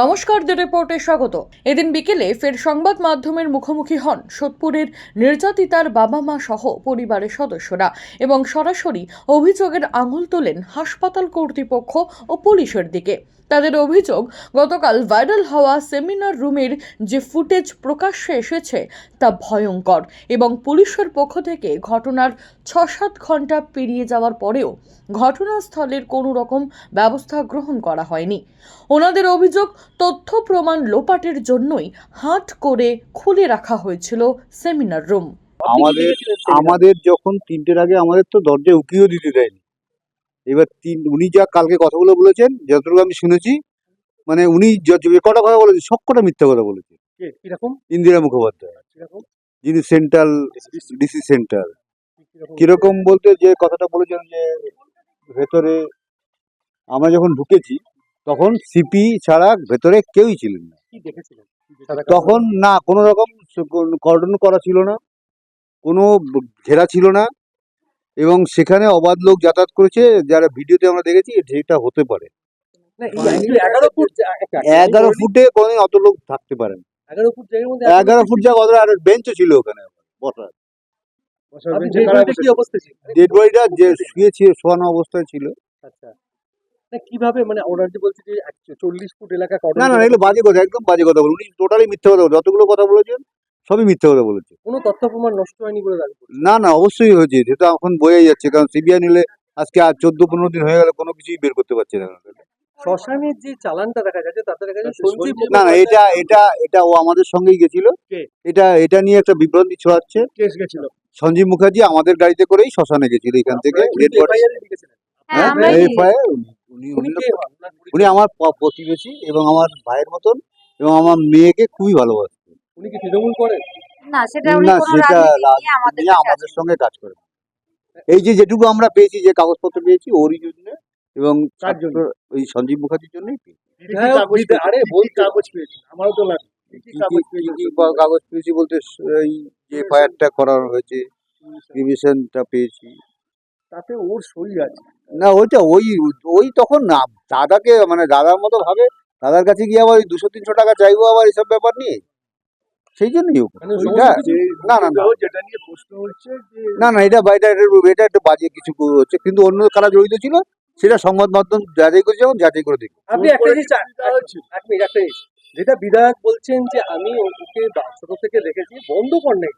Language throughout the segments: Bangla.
নমস্কার দ্য রিপোর্টে স্বাগত। এদিন বিকেলে ফের সংবাদ মাধ্যমের মুখোমুখি হন সোদপুরের নির্যাতিতার বাবা মা সহ পরিবারের সদস্যরা এবং সরাসরি অভিযোগের আঙুল তোলেন হাসপাতাল কর্তৃপক্ষ ও পুলিশের দিকে। তাদের অভিযোগ, গতকাল ভাইরাল হওয়া সেমিনার রুমের যে ফুটেজ প্রকাশ্যে এসেছে তা ভয়ঙ্কর এবং পুলিশের পক্ষ থেকে ঘটনার ছ সাত ঘণ্টা পেরিয়ে যাওয়ার পরেও ঘটনাস্থলের কোনো রকম ব্যবস্থা গ্রহণ করা হয়নি। ওনাদের অভিযোগ তথ্য প্রমাণ লোপাটের জন্যই হাট করে খুলে রাখা হয়েছিল সেমিনার রুম। আমাদের আমাদের যখন তিনটের আগে আমাদের তো দরজা উকিও দিতে দেয়নি। এবার তিন উনি যা কালকে কথাগুলো বলেছেন যতটুকু আমি শুনেছি মানে উনি য- কটা কথা বলেছেন সব কটা মিথ্যা কথা বলেছে কে? কীরকম? ইন্দিরা মুখোপাধ্যায়। যিনি সেন্ট্রাল ডিসি সেন্টার কীরকম বলতে যে কথাটা বলেছেন যে ভেতরে আমরা যখন ঢুকেছি তখন সিপি ছাড়া ভেতরে কেউই ছিলেন না? তখন না কোনো রকম কর্ডন করা ছিল না কোনো ঘেরা ছিল না এবং সেখানে অবাধ লোক যাতায়াত করেছে যারা ভিডিওতে আমরা দেখেছি যেটা হতে পারে। এগারো ফুট কোনোদিন অত লোক থাকতে পারেন এগারো ফুট এগারো ফুট জায়গা অত আর বেঞ্চও ছিল ওখানে বসার। ডেড বডিটা যে শুয়েছে শোয়ানো অবস্থায় ছিল। আচ্ছা। কীভাবে? মানে ওনার যে বলছে যে চল্লিশ ফুট এলাকা না না এগুলো বাজে কথা একদম বাজে কথা বলুন। উনি টোটালি মিথ্যে কথা বলে যতগুলো কথা বলেছেন সবই মিথ্যে কথা বলেছে কোনো তথ্য প্রমাণ নষ্ট হয়নি বলে দাবি না না অবশ্যই হয়েছে সেটা এখন বোঝাই যাচ্ছে কারণ সিবিআই নিলে আজকে আর চোদ্দ পনেরো দিন হয়ে গেলে কোনো কিছুই বের করতে পারছে না। শ্মশানের যে চালানটা দেখা যাচ্ছে তাতে দেখা যাচ্ছে সঞ্জীব না না এটা এটা এটা ও আমাদের সঙ্গেই গেছিল। এটা এটা নিয়ে একটা বিভ্রান্তি ছড়াচ্ছে। কেস গেছিল? সঞ্জীব মুখার্জি আমাদের গাড়িতে করেই শ্মশানে গেছিল এখান থেকে ডেড বডি। হ্যাঁ এই পায়ে উনি আমার প্রতিবেশী এবং আমার ভাইয়ের মতন এবং আমার মেয়েকে খুবই ভালোবাসে উনি কি তৃণমূল করেন? না সেটা উনি সেটা আমাদের। সঙ্গে কাজ করে। এই যে যেটুকু আমরা পেয়েছি যে কাগজপত্র পেয়েছি ওরই জন্য এবং? ওই সঞ্জীব মুখার্জির জন্যই পেয়েছি। আরে বই কাগজ পেয়েছি আমারও তো লাগে কাগজ বলতে এই যে ফায়ারটা করা হয়েছে রিভিশনটা পেয়েছি। তাতে ওর শরীর আছে। না ওইটা ওই ওই তখন না দাদাকে মানে দাদার মতো ভাবে দাদার কাছে গিয়ে আবার ওই দুশো তিনশো টাকা চাইব আবার এসব ব্যাপার নিয়ে? সেই জন্যই মানে না না না। প্রশ্ন হচ্ছে না না এটা বাইরে এটা একটু বাজে কিছু হচ্ছে কিন্তু অন্য কারা জড়িত ছিল সেটা সংবাদ মাধ্যম যাচাই করেছে এবং যাচাই করে দেখি আপনি একটা জিনিস এক মিনিট একটা জিনিস যেটা বিধায়ক বলছেন যে আমি ওকে ছোট থেকে দেখেছি বন্ধ কর নাই।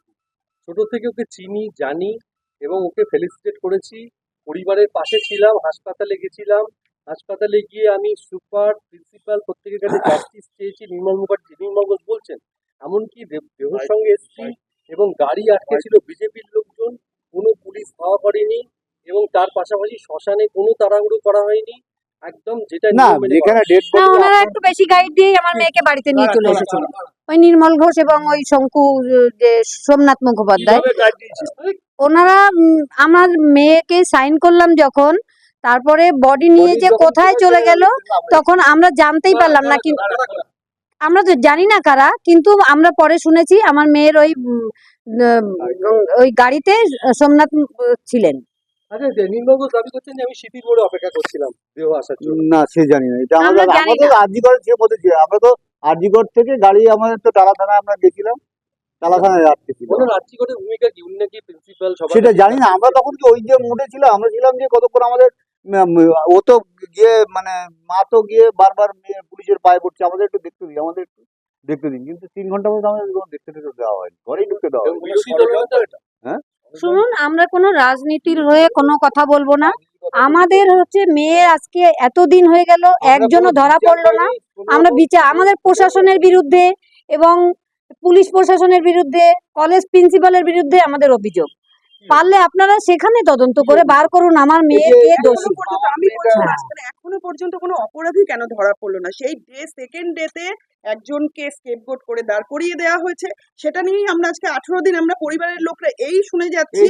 ছোট থেকে ওকে চিনি জানি এবং ওকে ফেলিসিটেট করেছি। পরিবারের পাশে ছিলাম হাসপাতালে গেছিলাম। হাসপাতালে গিয়ে আমি সুপার প্রিন্সিপাল প্রত্যেকের কাছে জাস্টিস চেয়েছি। নির্মল মুখার্জি নির্মল ঘোষ বলছেন এমনকি দেহ- দেহর সঙ্গে এসেছি এবং গাড়ি আটকে ছিল বিজেপির লোকজন। কোনো পুলিশ ধাওয়া করেনি এবং তার পাশাপাশি শ্মশানে কোনো তাড়াহুড়ো করা হয়নি। একদম যেটা না যেখানে ডেড না বডি ওনারা একটু বেশি গাইড দিয়েই আমার মেয়েকে বাড়িতে নিয়ে চলে এসেছিল। ওই নির্মল ঘোষ এবং ওই শঙ্কু যে সোমনাথ মুখোপাধ্যায়? ওনারা আমার মেয়েকে সাইন করলাম যখন তারপরে বডি নিয়ে যে কোথায় চলে গেল তখন আমরা জানতেই পারলাম না কিন্তু আমরা তো জানি না কারা কিন্তু আমরা পরে শুনেছি আমার মেয়ের ওই ওই গাড়িতে সোমনাথ ছিলেন। আচ্ছা না সে জানি না। এটা আমরা আমাদের মধ্যে তো আরজিগড় থেকে গাড়ি আমাদের তো টালা থানায় আমরা গেছিলাম। টালা থানায় ছিল। ভূমিকা কি? উনি নাকি প্রিন্সিপাল সবার সেটা জানি না। আমরা তখন কি ওই যে মোড়ে ছিল আমরা ছিলাম যে কতক্ষণ আমাদের ও তো গিয়ে মানে মা তো গিয়ে বারবার মেয়ে পুলিশের পায়ে পড়ছে। আমাদের একটু দেখতে দিন আমাদের একটু দেখতে দিন। কিন্তু তিন ঘণ্টার মধ্যে আমাদের দেখতে টেতে দেওয়া হয়নি। ঘরেই ঢুকতে দেওয়া হয়নি। হ্যাঁ? শুনুন আমরা কোনো রাজনীতির হয়ে কোনো কথা বলব না। আমাদের হচ্ছে মেয়ে আজকে এতদিন হয়ে গেল একজনও ধরা পড়ল না। আমরা বিচার আমাদের প্রশাসনের বিরুদ্ধে এবং পুলিশ প্রশাসনের বিরুদ্ধে কলেজ প্রিন্সিপালের বিরুদ্ধে আমাদের অভিযোগ। পারলে আপনারা সেখানে তদন্ত করে বার করুন আমার মেয়ে কে দোষী। এখনও পর্যন্ত আমি এখনও পর্যন্ত কোনো অপরাধী কেন ধরা পড়ল না? সেই ডে সেকেন্ড ডেতে একজনকে স্কেপগোট করে দাঁড় করিয়ে দেওয়া হয়েছে। সেটা নিয়েই আমরা আজকে আঠারো দিন আমরা পরিবারের লোকরা এই শুনে যাচ্ছি।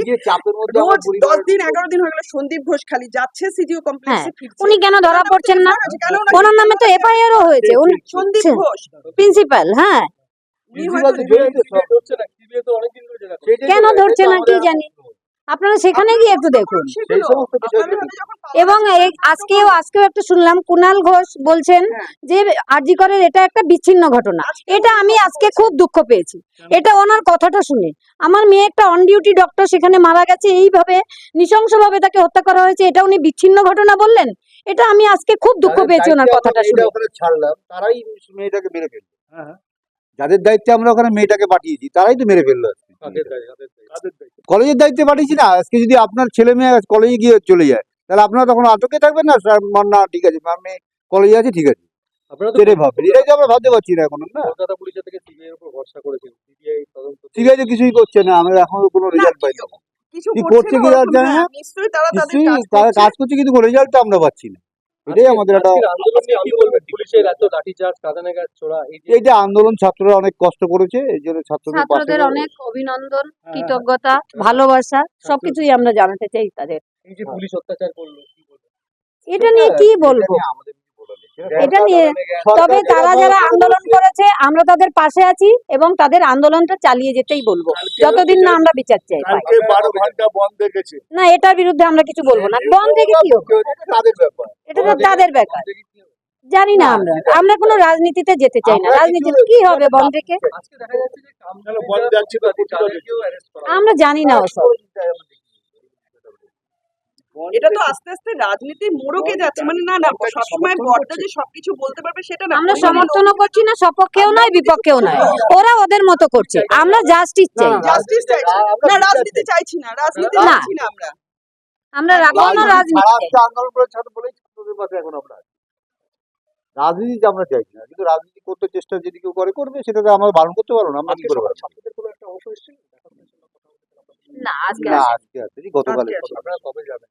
রোজ দশ দিন এগারো দিন হয়ে গেল সন্দীপ ঘোষ খালি যাচ্ছে সিজিও কমপ্লেক্সে উনি কেন ধরা পড়ছেন না? কেন ওনার নামে তো এফআইআরও হয়েছে। উনি সন্দীপ ঘোষ। প্রিন্সিপাল হ্যাঁ। কেন ধরছে না কি জানি? আপনারা সেখানে গিয়ে একটু দেখুন। এবং এই- আজকেও আজকেও একটা শুনলাম কুনাল ঘোষ বলছেন হ্যাঁ। যে আরজি করের এটা একটা বিচ্ছিন্ন ঘটনা। এটা আমি আজকে খুব দুঃখ পেয়েছি। এটা ওনার কথাটা শুনে। আমার মেয়ে একটা অন ডিউটি ডক্টর সেখানে মারা গেছে। এইভাবে নৃশংসভাবে তাকে হত্যা করা হয়েছে এটা উনি বিচ্ছিন্ন ঘটনা বললেন? এটা আমি আজকে খুব দুঃখ পেয়েছি ওনার কথাটা শুনে। ছাড়লাম তারাই মেয়েটাকে মেরে ফেলল। হ্যাঁ। যাদের দায়িত্বে আমরা ওখানে মেয়েটাকে পাঠিয়েছি তারাই তো মেরে ফেলল। কলেজের দায়িত্বে পাঠিয়েছি না আজকে যদি আপনার ছেলে মেয়ে কলেজে গিয়ে চলে যায় তাহলে আপনারা তখন আটকে থাকবেন না স্যার না ঠিক আছে আমার মেয়ে কলেজে আছে ঠিক আছে আপনারা এটাই ভাববেন এটাই তো আমরা ভাবতে পারছি না এখন না সিবিআই তো কিছুই করছে না আমরা এখনও কোনো রেজাল্ট পাই না কি করছে করছে কি জানি না। তারা কাজ করছে। কিন্তু কোনো রেজাল্টটা আমরা পাচ্ছি না এটাই আমাদের একটা পুলিশের এত লাঠিচার্জ কাঁদানে গাছ ছোড়া এই যে এইটা আন্দোলন ছাত্ররা অনেক কষ্ট করেছে এই জন্য ছাত্রদের ছাত্রদের অনেক অভিনন্দন হ্যাঁ। কৃতজ্ঞতা ভালোবাসা সবকিছুই আমরা জানাতে চাই তাদের। এই যে পুলিশ অত্যাচার করল এটা নিয়ে কি বলব? এটা নিয়ে তবে তারা যারা আন্দোলন করেছে আমরা তাদের পাশে আছি এবং তাদের আন্দোলনটা চালিয়ে যেতেই বলব। যতদিন না আমরা বিচার চাই। না এটার বিরুদ্ধে আমরা কিছু বলব না। বন্ধ থেকে কি হবে তাদের ব্যাপার। এটা তো তাদের ব্যাপার। জানি না আমরা। আমরা কোনো রাজনীতিতে যেতে চাই না। আমরা রাজনীতি কি হবে বন্ধ থেকে দেখা। আমরা জানি না ওসব। এটা তো আস্তে আস্তে রাজনীতির মোড়কে যাচ্ছে। মানে না না সবসময় বড়টা যে সবকিছু বলতে পারবে সেটা না। আমরা সমর্থনও করছি না সপক্ষেও নয় বিপক্ষেও নয়। ওরা ওদের মতো করছে। আমরা জাস্টিস চাই। জাস্টিস চাইছি না রাজনীতি চাইছি না রাজনীতি চাইছি না আমরা। আমরা রাখব না রাজনীতি আন্দোলন করে ছাত্র বলেই ছাত্রদের পাশে এখন আমরা। রাজনীতি আমরা চাইছি না কিন্তু রাজনীতি করতে চেষ্টা যদি কেউ করে করবে সেটা তো আমরা বারণ করতে পারব না। আমরা কি আজকে করে পারব? না আজকে না আজকে আছে গতকালের আজকে কথা। আপনারা কবে যাবেন?